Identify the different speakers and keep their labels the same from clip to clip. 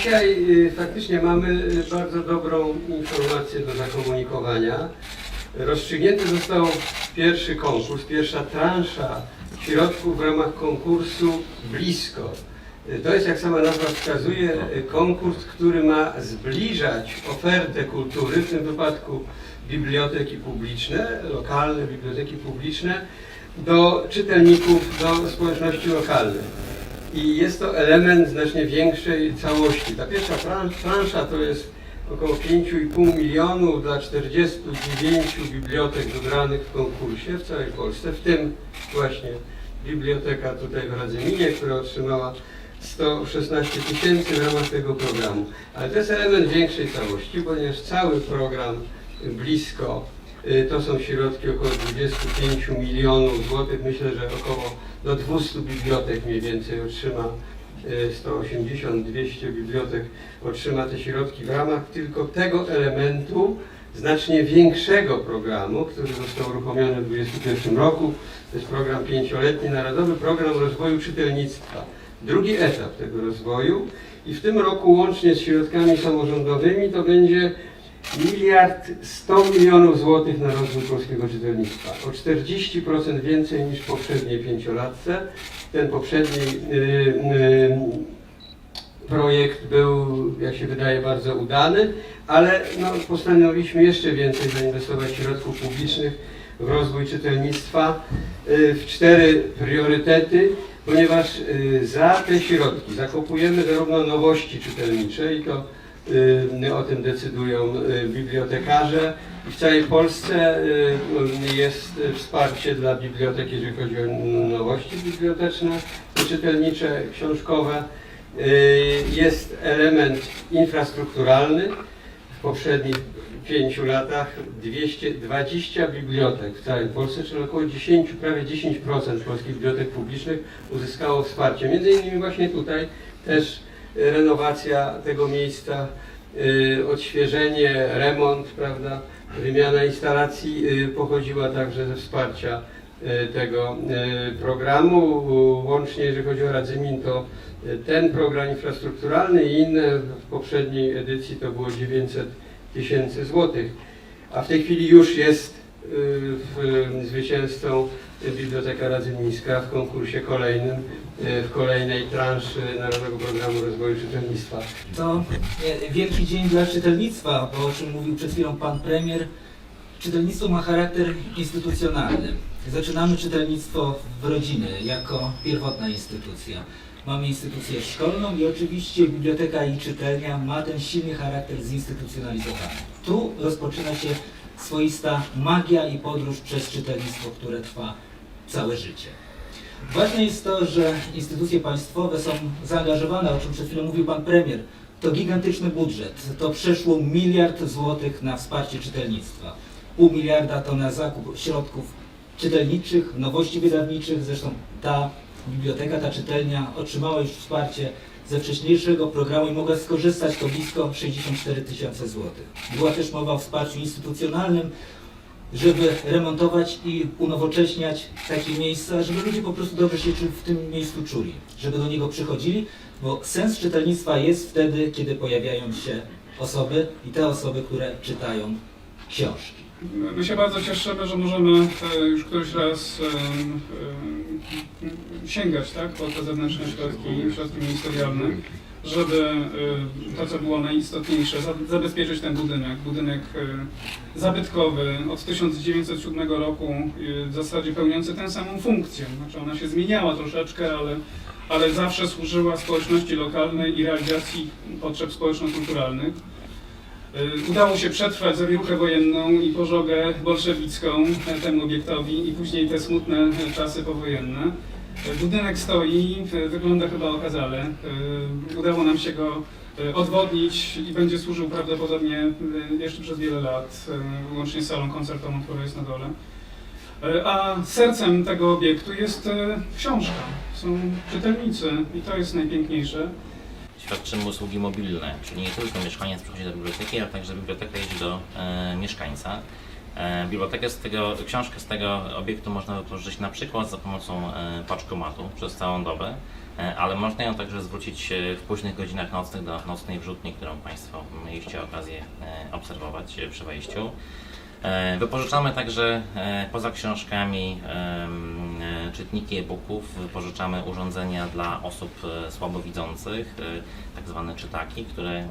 Speaker 1: dzisiaj y, faktycznie mamy y, bardzo dobrą informację do zakomunikowania. Rozstrzygnięty został pierwszy konkurs, pierwsza transza środków w ramach konkursu Blisko. Y, To jest, jak sama nazwa wskazuje, konkurs, który ma zbliżać ofertę kultury, w tym wypadku biblioteki publiczne, lokalne biblioteki publiczne, do czytelników, do społeczności lokalnej. I jest to element znacznie większej całości. Ta pierwsza transza to jest około 5,5 milionów dla 49 bibliotek wybranych w konkursie w całej Polsce, w tym właśnie biblioteka tutaj w Radzyminie, która otrzymała 116 tysięcy w ramach tego programu. Ale to jest element większej całości, ponieważ cały program blisko to są środki około 25 milionów złotych. Myślę, że około do 200 bibliotek mniej więcej otrzyma y, 180-200 bibliotek otrzyma te środki w ramach tylko tego elementu znacznie większego programu, który został uruchomiony w 2021 roku. To jest program pięcioletni, Narodowy Program Rozwoju Czytelnictwa. Drugi etap tego rozwoju i w tym roku łącznie z środkami samorządowymi to będzie miliard 100 milionów złotych na rozwój polskiego czytelnictwa. O 40% więcej niż w poprzedniej pięciolatce. Ten poprzedni y, y, projekt był, jak się wydaje, bardzo udany, ale no, postanowiliśmy jeszcze więcej zainwestować środków publicznych w rozwój czytelnictwa y, w cztery priorytety, ponieważ y, za te środki zakupujemy zarówno nowości czytelnicze i to o tym decydują y, bibliotekarze. W całej Polsce y, jest y, wsparcie dla bibliotek, jeżeli chodzi o nowości biblioteczne, czytelnicze, książkowe. Y, Jest element infrastrukturalny. W poprzednich pięciu latach 220 bibliotek w całej Polsce, czyli około 10, prawie 10% polskich bibliotek publicznych uzyskało wsparcie. Między innymi właśnie tutaj też y, renowacja tego miejsca, y, odświeżenie, remont, prawda, wymiana instalacji y, pochodziła także ze wsparcia y, tego programu. Łącznie jeżeli chodzi o Radzymin, to ten program infrastrukturalny i inne w poprzedniej edycji to było 900 tysięcy złotych. A w tej chwili już jest w, zwycięzcą Biblioteka Radzymińska w konkursie kolejnym, y, w kolejnej transzy Narodowego Programu Rozwoju Czytelnictwa.
Speaker 2: To e, wielki dzień dla czytelnictwa, bo o czym mówił przed chwilą pan premier. Czytelnictwo ma charakter instytucjonalny. Zaczynamy czytelnictwo w rodziny jako pierwotna instytucja. Mamy instytucję szkolną i oczywiście biblioteka i czytelnia ma ten silny charakter zinstytucjonalizowany. Tu rozpoczyna się swoista magia i podróż przez czytelnictwo, które trwa całe życie. Ważne jest to, że instytucje państwowe są zaangażowane, o czym przed chwilą mówił pan premier. To gigantyczny budżet, to przeszło miliard złotych na wsparcie czytelnictwa. Pół miliarda to na zakup środków czytelniczych, nowości wydawniczych. Zresztą ta biblioteka, ta czytelnia otrzymała już wsparcie ze wcześniejszego programu i mogła skorzystać to blisko 64 tysiące złotych. Była też mowa o wsparciu instytucjonalnym, żeby remontować i unowocześniać takie miejsca, żeby ludzie po prostu dobrze się w tym miejscu czuli, żeby do niego przychodzili, bo sens czytelnictwa jest wtedy, kiedy pojawiają się osoby i te osoby, które czytają książki.
Speaker 3: My się bardzo cieszymy, że możemy e, już któryś raz sięgać tak, po te zewnętrzne środki, środki ministerialne, żeby e, to, co było najistotniejsze, za- zabezpieczyć ten budynek. Budynek e, zabytkowy od 1907 roku, e, w zasadzie pełniący tę samą funkcję. Znaczy ona się zmieniała troszeczkę, ale, ale zawsze służyła społeczności lokalnej i realizacji potrzeb społeczno-kulturalnych. Y, Udało się przetrwać zawieruchę wojenną i pożogę bolszewicką e, temu obiektowi i później te smutne e, czasy powojenne. Budynek stoi, wygląda chyba okazale. Udało nam się go odwodnić i będzie służył prawdopodobnie jeszcze przez wiele lat, łącznie z salą koncertową, która jest na dole. A sercem tego obiektu jest książka, są czytelnicy i to jest najpiękniejsze.
Speaker 4: Świadczymy usługi mobilne, czyli nie tylko mieszkaniec przychodzi do biblioteki, ale także biblioteka jeździ do e, mieszkańca. E, bibliotekę z tego, książkę z tego obiektu można wypożyczyć na przykład za pomocą e, paczkomatu przez całą dobę. e, ale można ją także zwrócić e, w późnych godzinach nocnych do nocnej wrzutni, którą Państwo mieliście okazję e, obserwować przy wejściu. E, Wypożyczamy także e, poza książkami e, czytniki e-booków, wypożyczamy urządzenia dla osób słabowidzących, tak zwane czytaki, które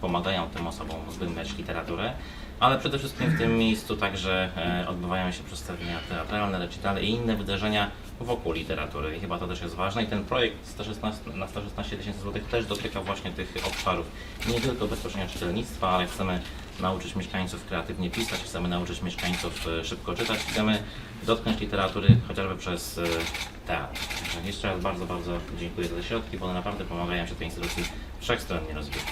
Speaker 4: pomagają tym osobom zgłębiać literaturę. Ale przede wszystkim w tym miejscu także odbywają się przedstawienia teatralne, recitale i inne wydarzenia wokół literatury. I chyba to też jest ważne. I ten projekt 116, na 116 tysięcy złotych też dotyka właśnie tych obszarów. Nie tylko bezpośrednio czytelnictwa, ale chcemy nauczyć mieszkańców kreatywnie pisać, chcemy nauczyć mieszkańców e, szybko czytać, chcemy dotknąć literatury chociażby przez e, teatr. Jeszcze raz bardzo, bardzo dziękuję za te środki, bo one naprawdę pomagają się tej instytucji wszechstronnie rozwijać.